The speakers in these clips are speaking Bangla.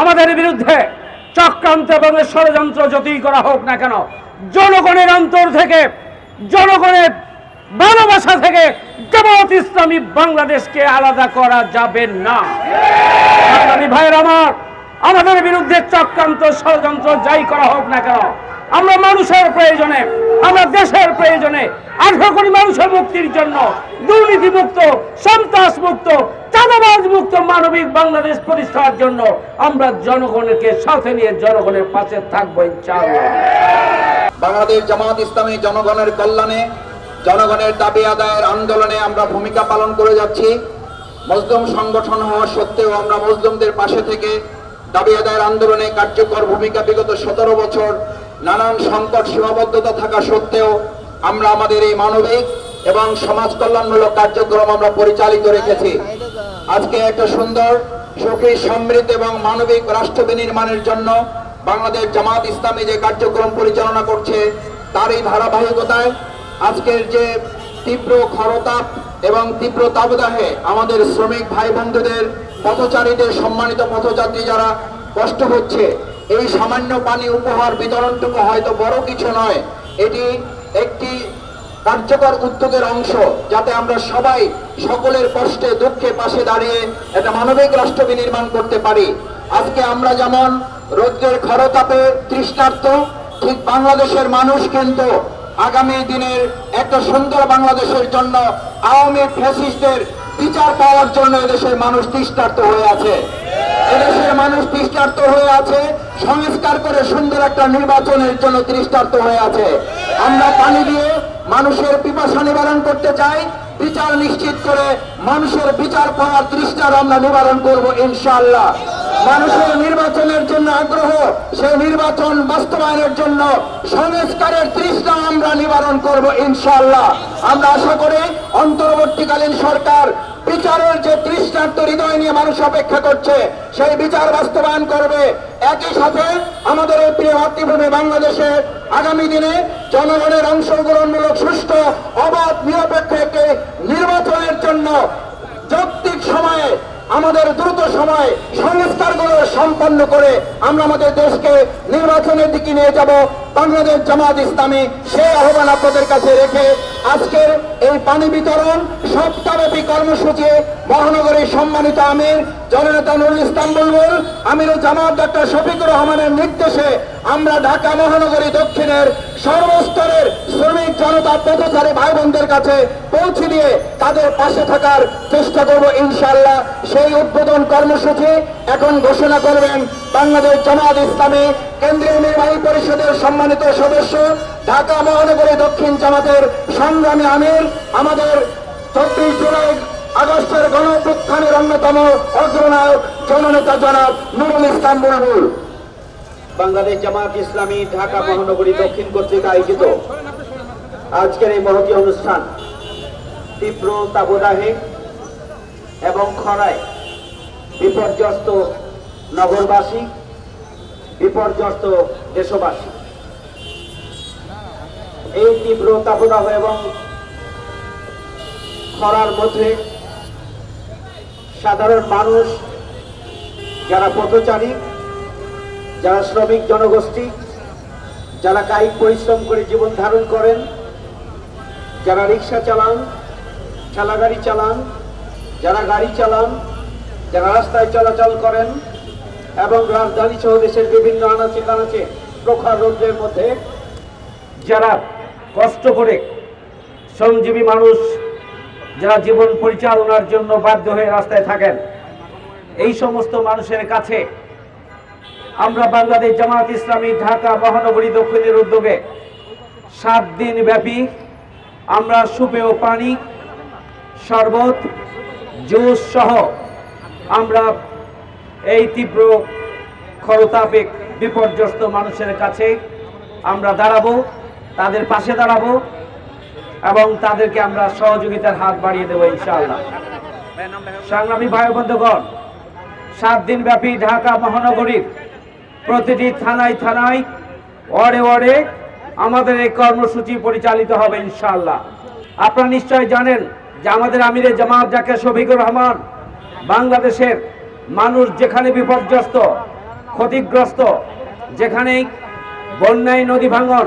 আমাদের বিরুদ্ধে চক্রান্ত এবং ষড়যন্ত্র যতই করা হোক না কেন, জনগণের অন্তর থেকে, জনগণের ভালোবাসা থেকে জামাত ইসলামী বাংলাদেশকে আলাদা করা যাবে না। বাঙালি ভাইয়ের আমার, আমাদের বিরুদ্ধে চক্রান্ত, ষড়যন্ত্র যাই করা হোক না কেন, আমরা মানুষের প্রয়োজনে আমরা দেশের প্রয়োজনে আঠারো কোটি মানুষের মুক্তির জন্য দুর্নীতি মুক্ত সন্ত্রাস মুক্ত চাঁদাবাজ মুক্ত মানবিক বাংলাদেশ প্রতিষ্ঠার জন্য আমরা জনগণকে সাথে নিয়ে জনগণের পাশে থাকব, ইনশাআল্লাহ। বাংলাদেশ জামাত ইসলামী জনগণের কল্যাণে, জনগণের দাবি আদায়ের আন্দোলনে আমরা ভূমিকা পালন করে যাচ্ছি। মজলুম সংগঠন হওয়া সত্ত্বেও আমরা মজলুমদের পাশে থেকে দাবি আদায়ের আন্দোলনে কার্যকর ভূমিকা বিগত সতেরো বছর নানান সংকট সীমাবদ্ধতা থাকা সত্ত্বেও আমরা আমাদের এই মানবিক এবং সমাজ কল্যাণমূলক কার্যক্রম আমরা পরিচালিত রেখেছি। আজকে একটা সুন্দর, সুখী, সমৃদ্ধ এবং মানবিক রাষ্ট্র বিনির্মাণের জন্য বাংলাদেশ জামাত ইসলামী যে কার্যক্রম পরিচালনা করছে, তারই ধারাবাহিকতায় আজকের যে তীব্র খরতাপ এবং তীব্র তাবদাহে আমাদের শ্রমিক ভাই বন্ধুদের পথচারীদের সম্মানিত পথযাত্রী যারা কষ্ট হচ্ছে এই সামান্য পানি উপহার বিতরণটুকু হয়তো বড় কিছু নয়। এটি একটি কার্যকর উদ্যোগের অংশ, যাতে আমরা সবাই সকলের কষ্টে, দুঃখে পাশে দাঁড়িয়ে একটা মানবিক রাষ্ট্র বিনির্মাণ করতে পারি। আজকে আমরা যেমন রৌদ্রের খরতাপে তৃষ্ণার্ত, ঠিক বাংলাদেশের মানুষ কিন্তু আগামী দিনের একটা সুন্দর বাংলাদেশের জন্য আওয়ামী ফ্যাসিস্টদের বিচার পাওয়ার জন্য এদেশের মানুষ তৃষ্ণার্ত হয়ে আছে। এদেশের মানুষ তৃষ্ণার্ত হয়ে আছে, সংস্কার করে সুন্দর একটা নির্বাচনের জন্য তৃষ্ণার্ত হয়ে আছে। আমরা পানি দিয়ে মানুষের পিপাসা নিবারণ করতে চাই, বিচার নিশ্চিত করে মানুষের বিচার পাওয়ার তৃষ্ণার আমরা নিবারণ করব ইনশাআল্লাহ। মানুষের নির্বাচনের জন্য আগ্রহ, সেই নির্বাচন বাস্তবায়নের জন্য সংস্কারের তৃষ্ণা আমরা নিবারণ করব ইনশাআল্লাহ। আমরা আশা করি, অন্তর্বর্তীকালীন সরকার বিচারের যে দৃষ্টান্ত হৃদয় নিয়ে মানুষ অপেক্ষা করছে, সেই বিচার বাস্তবায়ন করবে। একই সাথে আমাদের এই প্রিয় মাতৃভূমি বাংলাদেশে আগামী দিনে জনগণের অংশগ্রহণমূলক সুষ্ঠু, অবাধ, নিরপেক্ষ একটি নির্বাচনের জন্য যৌক্তিক সময়ে আমাদের দ্রুত সময় সংস্কারগুলো সম্পন্ন করে আমরা আমাদের দেশকে নির্বাচনের দিকে নিয়ে যাব। বাংলাদেশ জামাত ইসলামী, সে আহ্বান আপনাদের কাছে রেখে আজকের এই পানি বিতরণ সপ্তাহব্যাপী কর্মসূচি মহানগরীর সম্মানিত আমির জননেতা নুরুল ইসলাম বুলবুল, আমিরুল জামাত ডক্টর শফিকুর রহমানের নির্দেশে আমরা ঢাকা মহানগরী দক্ষিণের সর্বস্তরের শ্রমিক জনতা পথচারী ভাই বোনদের কাছে পৌঁছে দিয়ে তাদের পাশে থাকার চেষ্টা করব ইনশাআল্লাহ। সেই উদ্বোধন কর্মসূচি এখন ঘোষণা করবেন বাংলাদেশ জামাত ইসলামী কেন্দ্রীয় নির্বাহী পরিষদের সম্মানিত সদস্য, ঢাকা মহানগরী দক্ষিণ জামাতের সংগ্রামী আমির, আমাদের চব্বিশ জুলাই আগস্টের গণপ্রত্থানের অন্যতম অগ্রনায়ক জননেতা জনাব নুরুল ইসলাম বুলবুল বাংলাদেশ জামাত ইসলামী ঢাকা মহানগরী দক্ষিণ কর্তৃক আয়োজিত আজকের এই মহতী অনুষ্ঠান তীব্র তাবদাহে এবং খরায় বিপর্যস্ত নগরবাসী, বিপর্যস্ত দেশবাসী। এই তীব্র তাপদাহ এবং খরার মধ্যে সাধারণ মানুষ, যারা পথচারী, যারা শ্রমিক জনগোষ্ঠী, যারা কায়িক পরিশ্রম করে জীবন ধারণ করেন, যারা রিক্সা চালান ঠেলাগাড়ি চালান, যারা গাড়ি চালান, যারা রাস্তায় চলাচল করেন এবং রাজধানী সহ দেশের বিভিন্ন আনাচে কানাচে প্রখর রৌদ্রের মধ্যে যারা কষ্ট করে শ্রমজীবী মানুষ যারা জীবন পরিচালনার জন্য বাধ্য হয়ে রাস্তায় থাকেন। এই সমস্ত মানুষের কাছে আমরা বাংলাদেশ জামাত ইসলামী ঢাকা মহানগরী দক্ষিণের উদ্যোগে সাত দিন ব্যাপী আমরা সুপেয় পানি, শরবত, জুস সহ আমরা এই তীব্র খরতাপে বিপর্যস্ত মানুষের কাছে আমরা দাঁড়াবো, তাদের পাশে দাঁড়াবো। এবং তাদেরকে আমরা সহযোগিতার হাত বাড়িয়ে দেবো ইনশাআল্লাহ। সংগ্রামী ভাই বন্ধুগণ, সাত দিন ব্যাপী ঢাকা মহানগরীর প্রতিটি থানায় থানায়, ওয়ার্ডে ওয়ার্ডে আমাদের এই কর্মসূচি পরিচালিত হবে ইনশাআল্লাহ। আপনারা নিশ্চয় জানেন যে আমাদের আমিরে জামাত জাকে শফিকুর রহমান বাংলাদেশের মানুষ যেখানে বিপর্যস্ত, ক্ষতিগ্রস্ত, যেখানেই বন্যায় নদী ভাঙন,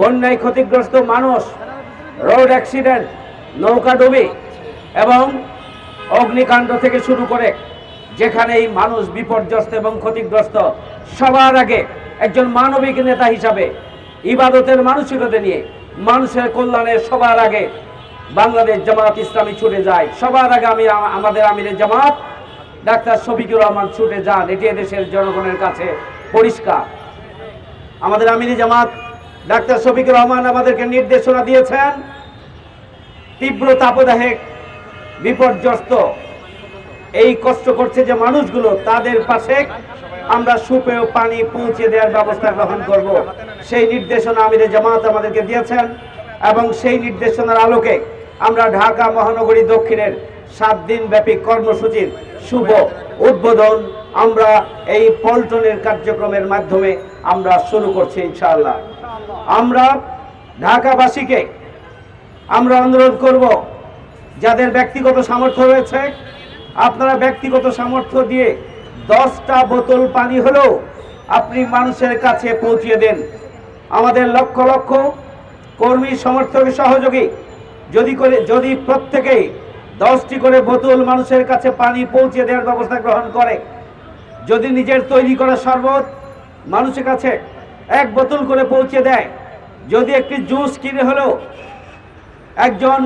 বন্যায় ক্ষতিগ্রস্ত মানুষ রোড অ্যাক্সিডেন্ট নৌকা ডুবি এবং অগ্নিকাণ্ড থেকে শুরু করে যেখানেই মানুষ বিপর্যস্ত এবং ক্ষতিগ্রস্ত, সবার আগে একজন মানবিক নেতা হিসাবে ইবাদতের মানসিকতা নিয়ে মানুষের কল্যাণে সবার আগে বাংলাদেশ জামাত ইসলামী ছুটে যায়। সবার আগে আমি আমাদের আমিরের জামাত, ডাক্তার শফিকুর রহমান ছুটে যান। এটি দেশের জনগণের কাছে পরিষ্কার। আমাদের আমিরি জামাত ডাক্তার শফিকুর রহমান আমাদেরকে নির্দেশনা দিয়েছেন, তীব্র তাপদাহে বিপর্যস্ত। এই কষ্ট করছে যে মানুষগুলো, তাদের পাশে আমরা সুপেয় পানি পৌঁছে দেওয়ার ব্যবস্থা গ্রহণ করব। সেই নির্দেশনা আমিরে জামাত আমাদেরকে দিয়েছেন এবং সেই নির্দেশনার আলোকে আমরা ঢাকা মহানগরী দক্ষিণের সাত দিন ব্যাপী কর্মসূচির শুভ উদ্বোধন আমরা এই পল্টনের কার্যক্রমের মাধ্যমে আমরা শুরু করছি ইনশাআল্লাহ। আমরা ঢাকাবাসীকে আমরা অনুরোধ করব, যাদের ব্যক্তিগত সামর্থ্য রয়েছে, আপনারা ব্যক্তিগত সামর্থ্য দিয়ে দশটা বোতল পানি হলেও আপনি মানুষের কাছে পৌঁছিয়ে দেন। আমাদের লক্ষ লক্ষ কর্মী, সমর্থক, সহযোগী, যদি করে, যদি প্রত্যেকেই দশটি করে বোতল মানুষের কাছে পানি পৌঁছে দেওয়ার ব্যবস্থা গ্রহণ করে, যদি নিজের তৈরি করা শরবত মানুষের কাছে এক বোতল করে পৌঁছে দেয়। যদি একটি জুস কিনে হলেও একজন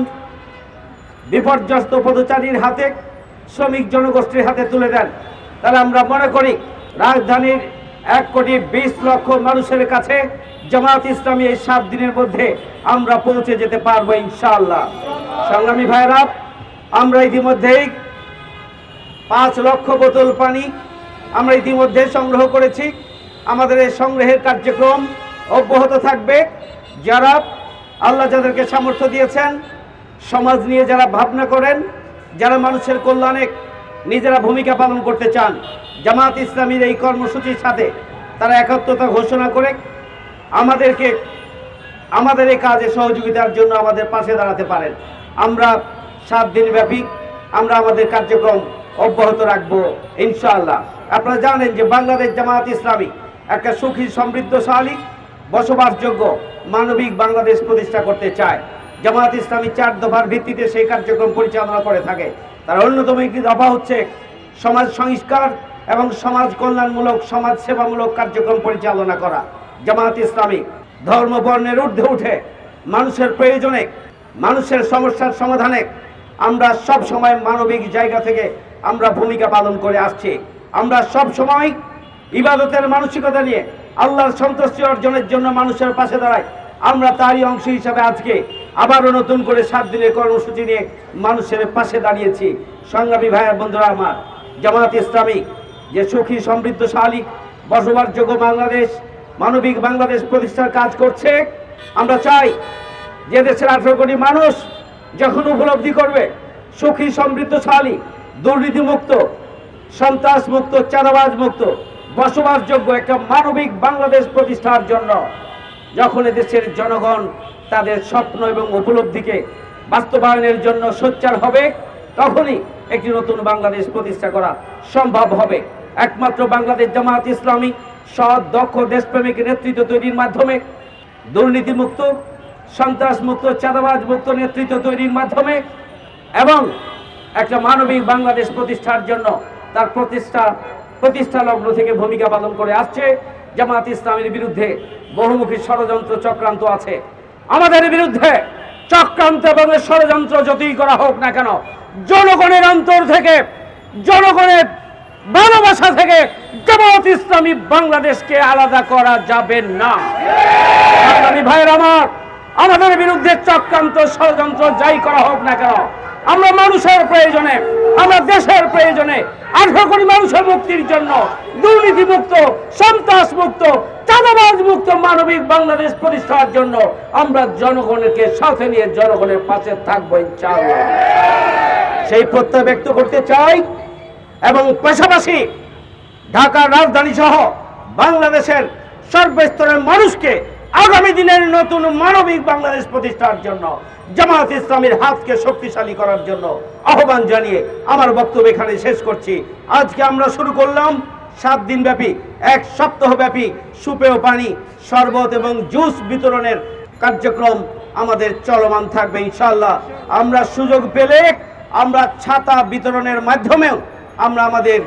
বিপর্যস্ত পদচারীর হাতে, শ্রমিক জনগোষ্ঠীর হাতে তুলে দেন। তাহলে আমরা মনে করি রাজধানীর এক কোটি বিশ লক্ষ মানুষের কাছে জামাত ইসলামী এই সাত দিনের মধ্যে আমরা পৌঁছে যেতে পারব ইনশাআল্লাহ। সংগ্রামী ভাইরা আমরা ইতিমধ্যেই পাঁচ লক্ষ বোতল পানি আমরা ইতিমধ্যে সংগ্রহ করেছি। আমাদের এই সংগ্রহের কার্যক্রম অব্যাহত থাকবে। যারা আল্লাহ যাদেরকে সামর্থ্য দিয়েছেন, সমাজ নিয়ে যারা ভাবনা করেন, যারা মানুষের কল্যাণে নিজেরা ভূমিকা পালন করতে চান জামাত ইসলামীর এই কর্মসূচির সাথে তারা একাত্মতা ঘোষণা করে আমাদেরকে, আমাদের এই কাজে সহযোগিতার জন্য আমাদের পাশে দাঁড়াতে পারেন। আমরা সাত দিন ব্যাপী আমরা আমাদের কার্যক্রম অব্যাহত রাখব, ইনশাআল্লাহ। আপনারা জানেন যে বাংলাদেশ জামায়াত ইসলামী একটা সুখী, সমৃদ্ধশালী, বসবাসযোগ্য মানবিক বাংলাদেশ প্রতিষ্ঠা করতে চায়। জামায়াত ইসলামী চার দফার ভিত্তিতে সেই কার্যক্রম পরিচালনা করে থাকে। তার অন্যতম একটি দফা হচ্ছে সমাজ সংস্কার এবং সমাজ কল্যাণমূলক, সমাজ সেবামূলক কার্যক্রম পরিচালনা করা। জামায়াত ইসলামী ধর্ম বর্ণের ঊর্ধ্বে উঠে মানুষের প্রয়োজনে, মানুষের সমস্যার সমাধানে আমরা সব সময় মানবিক জায়গা থেকে আমরা ভূমিকা পালন করে আসছি। আমরা সব সময় ইবাদতের মানসিকতা নিয়ে আল্লাহর সন্তুষ্টি অর্জনের জন্য মানুষের পাশে দাঁড়ায়। আমরা তারই অংশ হিসাবে আজকে আবারও নতুন করে সাত দিনের কর্মসূচি নিয়ে মানুষের পাশে দাঁড়িয়েছি। সংগ্রামী ভাইয়ের বন্ধুরা আমার জামাত ইসলামী, যে সুখী, সমৃদ্ধশালী, বসবাসযোগ্য বাংলাদেশ, মানবিক বাংলাদেশ প্রতিষ্ঠার কাজ করছে। আমরা চাই যে দেশের আঠারো কোটি মানুষ যখন উপলব্ধি করবে, সুখী, সমৃদ্ধশালী, দুর্নীতিমুক্ত সন্ত্রাস মুক্ত চাঁদাবাজ মুক্ত বসবাসযোগ্য একটা মানবিক বাংলাদেশ প্রতিষ্ঠার জন্য যখন দেশের জনগণ তাদের স্বপ্ন এবং উপলব্ধিকে বাস্তবায়নের জন্য সোচ্চার হবে, তখনই একটি নতুন বাংলাদেশ প্রতিষ্ঠা করা সম্ভব হবে। একমাত্র বাংলাদেশ জামায়াত ইসলামী সৎ, দক্ষ, দেশপ্রেমিক নেতৃত্ব তৈরির মাধ্যমে, দুর্নীতিমুক্ত, সন্ত্রাসমুক্ত চাঁদাবাজ মুক্ত নেতৃত্ব তৈরির মাধ্যমে এবং একটা মানবিক বাংলাদেশ প্রতিষ্ঠার জন্য তার প্রতিষ্ঠা প্রতিষ্ঠা লগ্ন থেকে ভূমিকা পালন করে আসছে। জামাত ইসলামের বিরুদ্ধে বহুমুখী ষড়যন্ত্র চক্রান্ত আছে। আমাদের বিরুদ্ধে চক্রান্ত এবং ষড়যন্ত্র যতই করা হোক না কেন, জনগণের অন্তর থেকে, জনগণের ভালোবাসা থেকে জামাত ইসলামী বাংলাদেশকে আলাদা করা যাবে না। ভাইয়ের আমার, আমাদের বিরুদ্ধে চক্রান্ত, ষড়যন্ত্র যাই করা হোক না কেন আমরা মানুষের প্রয়োজনে, আমরা দেশের প্রয়োজনে আঠারো কোটি মানুষের মুক্তির জন্য দুর্নীতি মুক্ত সন্ত্রাস মুক্ত চাঁদাবাজ মুক্ত মানবিক বাংলাদেশ প্রতিষ্ঠার জন্য আমরা জনগণকে সাথে নিয়ে জনগণের পাশে থাকব ইনশাআল্লাহ। সেই প্রত্যয় ব্যক্ত করতে চাই এবং পাশাপাশি ঢাকার রাজধানী সহ বাংলাদেশের সর্বস্তরের মানুষকে আগামী দিনের নতুন মানবিক বাংলাদেশ প্রতিষ্ঠার জন্য জামাত ইসলামের হাতকে শক্তিশালী করার জন্য আহ্বান জানিয়ে আমার বক্তব্য এখানে শেষ করছি। আজকে আমরা শুরু করলাম সাত দিন ব্যাপী, এক সপ্তাহ ব্যাপী সুপেয় পানি, শরবত এবং জুস বিতরণের কার্যক্রম আমাদের চলমান থাকবে ইনশাল্লাহ আমরা সুযোগ পেলে আমরা ছাতা বিতরণের মাধ্যমেও আমরা আমাদের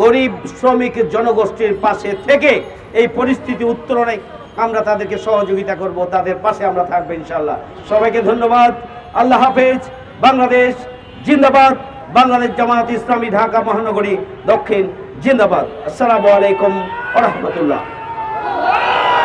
গরিব শ্রমিক জনগোষ্ঠীর পাশে থেকে এই পরিস্থিতি উত্তরণে আমরা তাদেরকে সহযোগিতা করব, তাদের পাশে আমরা থাকব ইনশাল্লাহ সবাইকে ধন্যবাদ। আল্লাহ হাফেজ। বাংলাদেশ জিন্দাবাদ। বাংলাদেশ জামায়াত ইসলামী ঢাকা মহানগরী দক্ষিণ জিন্দাবাদ। আসসালামু আলাইকুম রহমতুল্লাহ।